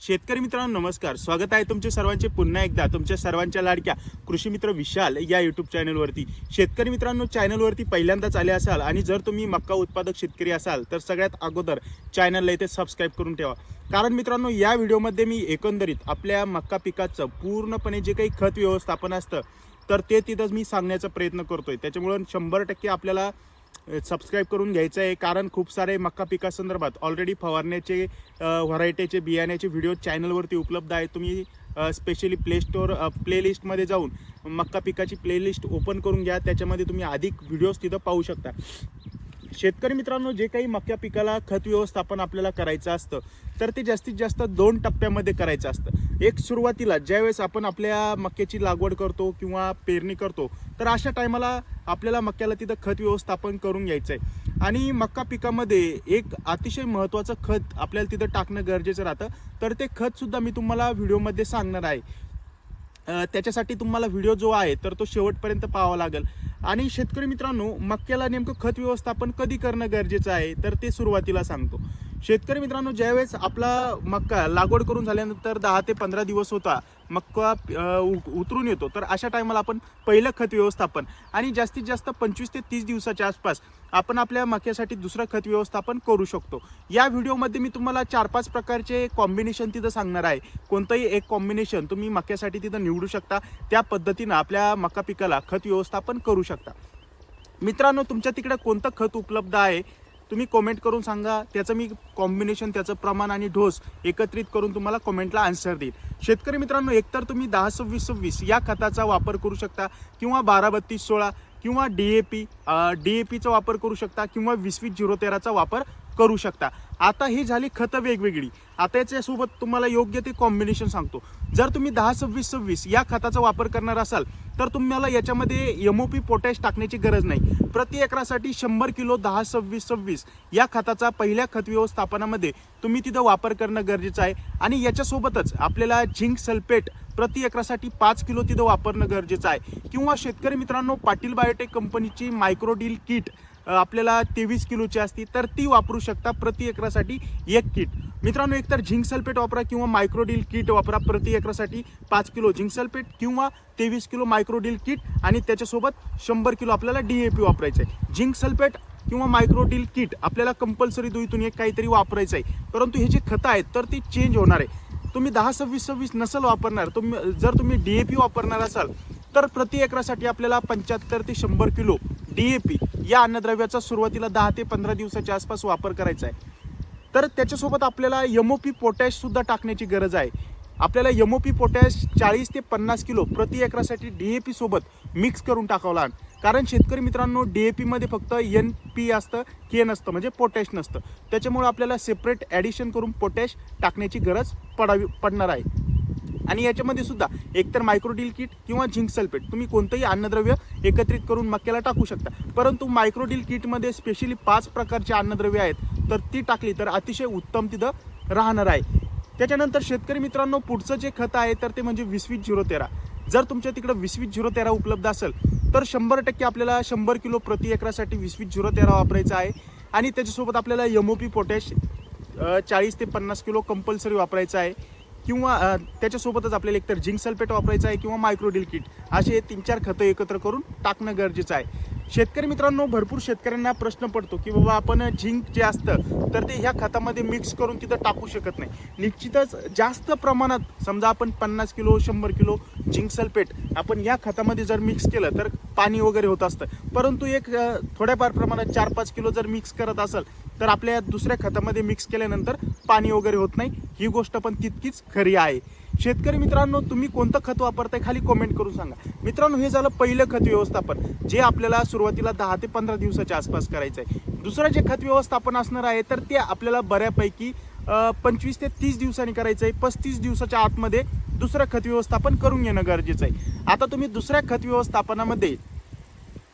शेतकरी मित्रांनो नमस्कार. स्वागत आहे तुमचे सर्वांचे पुन्हा एकदा तुमच्या सर्वांच्या लाडक्या कृषी मित्र विशाल या यूट्यूब चॅनलवरती शेतकरी मित्रांनो चॅनलवरती पहिल्यांदाच आले असाल आणि जर तुम्ही मक्का उत्पादक शेतकरी असाल तर सगळ्यात अगोदर चॅनलला इथे सबस्क्राईब करून ठेवा. कारण मित्रांनो या व्हिडिओमध्ये मी एकंदरीत आपल्या मक्का पिकाचं पूर्णपणे जे काही खत व्यवस्थापन असतं तर ते तिथंच मी सांगण्याचा प्रयत्न करतोय. त्याच्यामुळं शंभर टक्के आपल्याला सबस्क्राईब करून घ्यायचं आहे. कारण खूप सारे मक्का पिकासंदर्भात ऑलरेडी फवारण्याचे व्हरायटीचे बियाण्याचे व्हिडिओ चॅनलवरती उपलब्ध आहेत. तुम्ही स्पेशली प्ले स्टोअर प्लेलिस्टमध्ये जाऊन मक्का पिकाची प्लेलिस्ट ओपन करून घ्या. त्याच्यामध्ये तुम्ही अधिक व्हिडिओज तिथं पाहू शकता. शेतकरी मित्रांनो जे काही मक्या पिकाला खत व्यवस्थापन आपल्याला करायचं असतं तर ते जास्तीत जास्त दोन टप्प्यामध्ये करायचं असतं. एक सुरुवातीला ज्यावेळेस आपण आपल्या मक्याची लागवड करतो किंवा पेरणी करतो तर अशा टायमाला आपल्याला मक्याला तिथं खत व्यवस्थापन करून घ्यायचं आहे आणि मक्का पिकामध्ये एक अतिशय महत्त्वाचं खत आपल्याला तिथं टाकणं गरजेचं राहतं. तर ते खतसुद्धा मी तुम्हाला व्हिडिओमध्ये सांगणार आहे. त्याच्यासाठी तुम्हाला व्हिडिओ जो आहे तर तो शेवटपर्यंत पाहावा लागेल. आणि शेतकरी मित्रांनो मक्याला नेमकं खत व्यवस्थापन कधी करणं गरजेचं आहे तर ते सुरुवातीला सांगतो. शेतकरी मित्रांनो ज्यावेळेस आपला मक्का लागवड करून झाल्यानंतर दहा ते पंधरा दिवस होता मक्का उ- उतरून येतो. तर अशा टायमाला आपण पहिलं खत व्यवस्थापन आणि जास्तीत जास्त पंचवीस ते तीस दिवसाच्या आसपास आपण आपल्या मक्यासाठी दुसरं खत व्यवस्थापन करू शकतो. या व्हिडिओमध्ये मी तुम्हाला चार पाच प्रकारचे कॉम्बिनेशन तिथं सांगणार आहे. कोणतंही एक कॉम्बिनेशन तुम्ही मक्यासाठी तिथं निवडू शकता. त्या पद्धतीनं आपल्या मका पिकाला खत व्यवस्थापन करू शकता. मित्रांनो तुमच्या तिकडे कोणतं खत उपलब्ध आहे? तुम्ही कॉमेंट करून सांगा. त्याचं मी कॉम्बिनेशन त्याचं प्रमाण आणि डोस एकत्रित करून तुम्हाला कॉमेंटला आन्सर देईल. शेतकरी मित्रांनो एकतर तुम्ही दहा सव्वीस सव्वीस या खताचा वापर करू शकता किंवा बारा बत्तीस सोळा किंवा D A P D A पीचा वापर करू शकता किंवा वीस वीस झिरो तेराचा वापर करू शकता. आता ही झाली खतं वेगवेगळी. आता याच्यासोबत तुम्हाला योग्य ते कॉम्बिनेशन सांगतो. जर तुम्ही दहा सव्वीस सव्वीस या खताचा वापर करणार असाल तर तुम्हाला याच्यामध्ये एम ओ पी पोटॅश टाकण्याची गरज नाही. प्रति एकरासाठी शंभर किलो दहा सव्वीस सव्वीस या खताचा पहिल्या खत व्यवस्थापनामध्ये तुम्ही तिथं वापर करणं गरजेचं आहे. आणि याच्यासोबतच आपल्याला झिंक सल्फेट प्रति एकरासाठी पाच किलो तिथं वापरणं गरजेचं आहे. किंवा शेतकरी मित्रांनो पाटील बायोटेक कंपनीची मायक्रोडील किट आपल्याला तेवीस किलोची असती तर ती वापरू शकता प्रति एकरासाठी एक किट. मित्रांनो एकतर झिंक सल्फेट वापरा किंवा मायक्रोडील किट वापरा प्रति एकरासाठी पाच किलो झिंक सल्फेट किंवा तेवीस किलो मायक्रोडील किट आणि त्याच्यासोबत शंभर किलो आपल्याला डी ए पी वापरायचं आहे. झिंक सल्फेट किंवा मायक्रोडील किट आपल्याला कंपल्सरी दुईतून एक काहीतरी वापरायचं आहे. परंतु हे जे खतं आहेत तर ती चेंज होणार आहे. तुम्ही दहा सव्वीस सव्वीस नसल वापरणार तुम्ही जर तुम्ही डी ए पी वापरणार असाल तर प्रति एकरासाठी आपल्याला पंच्याहत्तर ते शंभर किलो डी ए पी या अन्नद्रव्याचा सुरुवातीला दहा ते पंधरा दिवसाच्या आसपास वापर करायचा आहे. तर त्याच्यासोबत आपल्याला यमोपी पोटॅश सुद्धा टाकण्याची गरज आहे. आपल्याला यमोपी पोटॅश चाळीस ते पन्नास किलो प्रति एकरासाठी डी ए पी सोबत मिक्स करून टाकावं लागेल. कारण शेतकरी मित्रांनो डी ए पीमध्ये फक्त एन पी असतं के नसतं म्हणजे पोटॅश नसतं. त्याच्यामुळे आपल्याला सेपरेट ॲडिशन करून पोटॅश टाकण्याची गरज पडावी पडणार आहे. आणि याच्यामध्ये सुद्धा एकतर मायक्रोडील किट किंवा झिंक सल्फेट तुम्ही कोणतंही अन्नद्रव्य एकत्रित करून मक्याला टाकू शकता. परंतु मायक्रोडील किटमध्ये स्पेशली पाच प्रकारचे अन्नद्रव्य आहेत तर ती टाकली तर अतिशय उत्तम तिथं राहणार आहे. त्याच्यानंतर शेतकरी मित्रांनो पुढचं जे खत आहे तर ते म्हणजे वीस वीस झिरो तेरा. जर तुमच्या तिकडं वीस वीस झिरो तेरा उपलब्ध असेल तर शंभर टक्के आपल्याला शंभर किलो प्रति एकरासाठी वीस वीस झिरो तेरा वापरायचा आहे. आणि त्याच्यासोबत आपल्याला यमोपी पोटॅश चाळीस ते पन्नास किलो कंपल्सरी वापरायचं आहे. किंवा त्याच्यासोबतच आपल्याला एकतर झिंक सल्फेट वापरायचं आहे किंवा मायक्रोडिल किट असे तीन चार खतं एकत्र करून टाकणं गरजेचं आहे. शेतकरी मित्रांनो भरपूर शेतकऱ्यांना प्रश्न पडतो की बाबा आपण झिंक जे असतं तर ते ह्या खतामध्ये मिक्स करून तिथं टाकू शकत नाही. निश्चितच जास्त प्रमाणात समजा आपण पन्नास किलो शंभर किलो झिंक सल्फेट आपण या खतामध्ये जर मिक्स केलं तर पाणी वगैरे होत असतं. परंतु एक थोड्याफार प्रमाणात चार पाच किलो जर मिक्स करत असेल तर आपल्या दुसऱ्या खतामध्ये मिक्स केल्यानंतर पाणी वगैरे होत नाही. ही गोष्ट पण तितकीच खरी आहे. शेतकरी मित्रांनो तुम्ही कोणतं खत वापरताय खाली कमेंट करून सांगा. मित्रांनो हे झालं पहिलं खत व्यवस्थापन जे आपल्याला सुरुवातीला दहा ते पंधरा दिवसाच्या आसपास करायचं आहे दुसरं जे खत व्यवस्थापन असणार आहे तर ते आपल्याला बऱ्यापैकी पंचवीस ते तीस दिवसांनी करायचं आहे पस्तीस दिवसाच्या आतमध्ये दुसरं खत व्यवस्थापन करून घेणं गरजेचं आहे. आता तुम्ही दुसऱ्या खत व्यवस्थापनामध्ये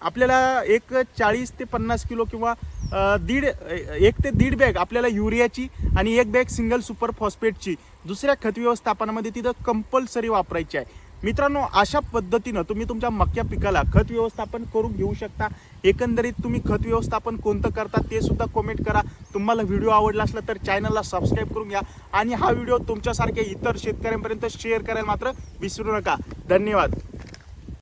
आपल्याला एक चाळीस ते पन्नास किलो किंवा दीड एक ते दीड बॅग आपल्याला युरियाची आणि एक बॅग सिंगल सुपर फॉस्फेटची दुसऱ्या खत व्यवस्थापनामध्ये तिथं कंपल्सरी वापरायची आहे. मित्रांनो अशा पद्धतीनं तुम्ही तुमच्या मक्या पिकाला खत व्यवस्थापन करून घेऊ शकता. एकंदरीत तुम्ही खत व्यवस्थापन कोणतं करता ते सुद्धा कमेंट करा. तुम्हाला व्हिडिओ आवडला असला तर चॅनलला सबस्क्राईब करून घ्या आणि हा व्हिडिओ तुमच्यासारख्या इतर शेतकऱ्यांपर्यंत शेअर करायला मात्र विसरू नका. धन्यवाद.